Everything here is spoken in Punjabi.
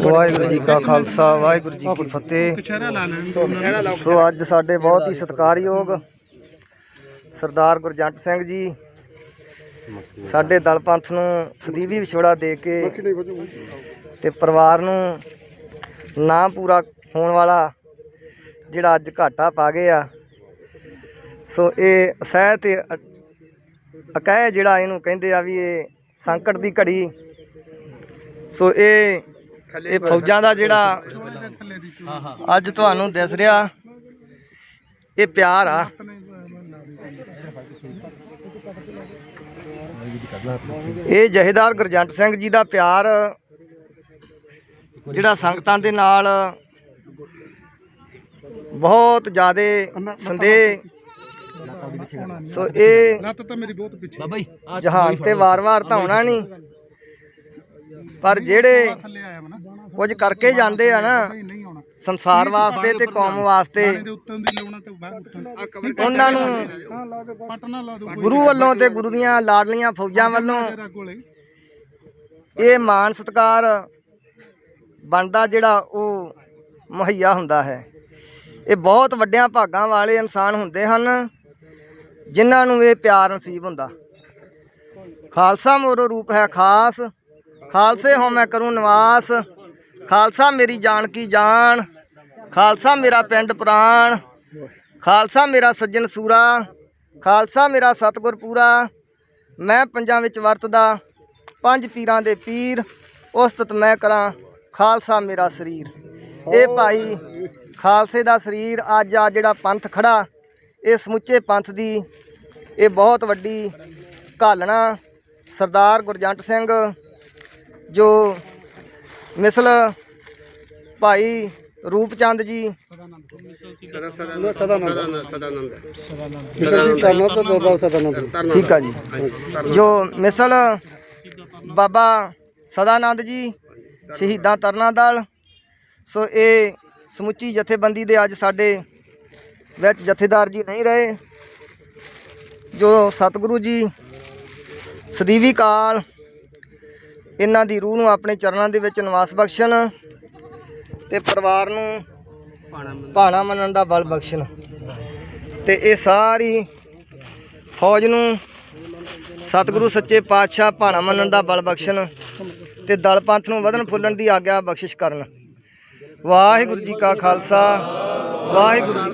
ਵਾਹਿਗੁਰੂ ਜੀ ਕਾ ਖਾਲਸਾ, ਵਾਹਿਗੁਰੂ ਜੀ ਕੀ ਫਤਿਹ। ਸੋ ਅੱਜ ਸਾਡੇ ਬਹੁਤ ਹੀ ਸਤਿਕਾਰਯੋਗ ਸਰਦਾਰ ਗੁਰਜੰਟ ਸਿੰਘ ਜੀ, ਸਾਡੇ ਦਲ ਪੰਥ ਨੂੰ ਸਦੀਵੀ ਵਿਛੋੜਾ ਦੇ ਕੇ ਤੇ ਪਰਿਵਾਰ ਨੂੰ ਨਾ ਪੂਰਾ ਹੋਣ ਵਾਲਾ ਜਿਹੜਾ ਅੱਜ ਘਾਟਾ ਪਾ ਗਏ ਆ। ਸੋ ਇਹ ਅਸਹਿ ਤੇ ਅ- ਅਕਹਿ ਜਿਹੜਾ ਇਹਨੂੰ ਕਹਿੰਦੇ ਆ ਵੀ ਇਹ ਸੰਕਟ ਦੀ ਘੜੀ। ਸੋ ਇਹ ਫੌਜਾਂ ਦਾ ਜਿਹੜਾ ਅੱਜ ਤੁਹਾਨੂੰ ਦਿਸ ਰਿਹਾ ਇਹ ਪਿਆਰ ਆ। ਇਹ ਜਹੇਦਾਰ ਗੁਰਜੰਟ ਸਿੰਘ ਜੀ ਦਾ ਪਿਆਰ ਜਿਹੜਾ ਸੰਗਤਾਂ ਦੇ ਨਾਲ ਬਹੁਤ ਜ਼ਿਆਦੇ ਸੰਦੇਹ ਸੋ ਇਹ ਲੱਤ ਤਾਂ ਮੇਰੀ ਬਹੁਤ ਪਿੱਛੇ। ਬਾਬਾ ਜੀ ਜਹਾਨ ਤੇ ਵਾਰ-ਵਾਰ ਧਾਉਣਾ ਨਹੀਂ। ਪਰ ਜਿਹੜੇ ਕੁਝ ਕਰਕੇ ਜਾਂਦੇ ਆ ਨਾ। ਸੰਸਾਰ ਵਾਸਤੇ ਤੇ ਕੌਮ ਵਾਸਤੇ। ਉਹਨਾਂ ਨੂੰ ਗੁਰੂ ਵੱਲੋਂ ਤੇ ਗੁਰੂ ਦੀਆਂ ਲਾਡਲੀਆਂ ਫੌਜਾਂ ਵੱਲੋਂ ਇਹ ਮਾਣ ਸਤਕਾਰ ਬਣਦਾ ਜਿਹੜਾ ਉਹ ਮੁਹੱਈਆ ਹੁੰਦਾ ਹੈ। ਇਹ ਬਹੁਤ ਵੱਡਿਆਂ ਭਾਗਾਂ ਵਾਲੇ ਇਨਸਾਨ ਹੁੰਦੇ ਹਨ ਜਿਨ੍ਹਾਂ ਨੂੰ ਇਹ ਪਿਆਰ ਨਸੀਬ ਹੁੰਦਾ। ਖਾਲਸਾ ਮੋਰੋ ਰੂਪ ਹੈ ਖਾਸ। ਖਾਲਸੇ ਹੋ ਮੈਂ ਕਰੂੰ ਨਿਵਾਸ। ਖਾਲਸਾ ਮੇਰੀ ਜਾਨ ਕੀ ਜਾਨ, ਖਾਲਸਾ ਮੇਰਾ ਪਿੰਡ ਪ੍ਰਾਣ, ਖਾਲਸਾ ਮੇਰਾ ਸੱਜਣ ਸੂਰਾ, ਖਾਲਸਾ ਮੇਰਾ ਸਤਿਗੁਰ ਪੂਰਾ। ਮੈਂ ਪੰਜਾਂ ਵਿੱਚ ਵਰਤਦਾ, ਪੰਜ ਪੀਰਾਂ ਦੇ ਪੀਰ, ਉਸਤਤ ਮੈਂ ਕਰਾਂ ਖਾਲਸਾ ਮੇਰਾ ਸਰੀਰ। ਇਹ ਭਾਈ ਖਾਲਸੇ ਦਾ ਸਰੀਰ ਅੱਜ ਆ ਜਿਹੜਾ ਪੰਥ ਖੜਾ, ਇਹ ਸਮੁੱਚੇ ਪੰਥ ਦੀ, ਇਹ ਬਹੁਤ ਵੱਡੀ ਘਾਲਣਾ ਸਰਦਾਰ ਗੁਰਜੰਟ ਸਿੰਘ, ਜੋ ਮਿਸਲ ਭਾਈ ਰੂਪਚੰਦ ਜੀ। ਠੀਕ ਆ ਜੀ। ਜੋ ਮਿਸਲ ਬਾਬਾ ਸਦਾਨੰਦ ਜੀ ਸ਼ਹੀਦਾਂ ਤਰਨਾ ਦਲ ਸੋ ਇਹ ਸਮੁੱਚੀ ਜਥੇਬੰਦੀ ਦੇ ਅੱਜ ਸਾਡੇ ਵਿੱਚ ਜਥੇਦਾਰ ਜੀ ਨਹੀਂ ਰਹੇ। ਜੋ ਸਤਿਗੁਰੂ ਜੀ ਸਦੀਵੀ ਕਾਲ ਇਹਨਾਂ ਦੀ ਰੂਹ ਨੂੰ ਆਪਣੇ ਚਰਨਾਂ ਦੇ ਵਿੱਚ ਨਿਵਾਸ ਬਖਸ਼ਣ ਤੇ ਪਰਿਵਾਰ ਨੂੰ ਭਾਣਾ ਮੰਨਣ ਦਾ ਬਲ ਬਖਸ਼ਣ। ਤੇ ਇਹ ਸਾਰੀ ਫੌਜ ਨੂੰ ਸਤਿਗੁਰੂ ਸੱਚੇ ਪਾਤਸ਼ਾਹ ਭਾਣਾ ਮੰਨਣ ਦਾ ਬਲ ਬਖਸ਼ਣ ਤੇ ਦਲ ਪੰਥ ਨੂੰ ਵਧਣ ਫੁੱਲਣ ਦੀ ਆਗਿਆ ਬਖਸ਼ਿਸ਼ ਕਰਨ। ਵਾਹਿਗੁਰੂ ਜੀ ਕਾ ਖਾਲਸਾ, ਵਾਹਿਗੁਰੂ ਜੀ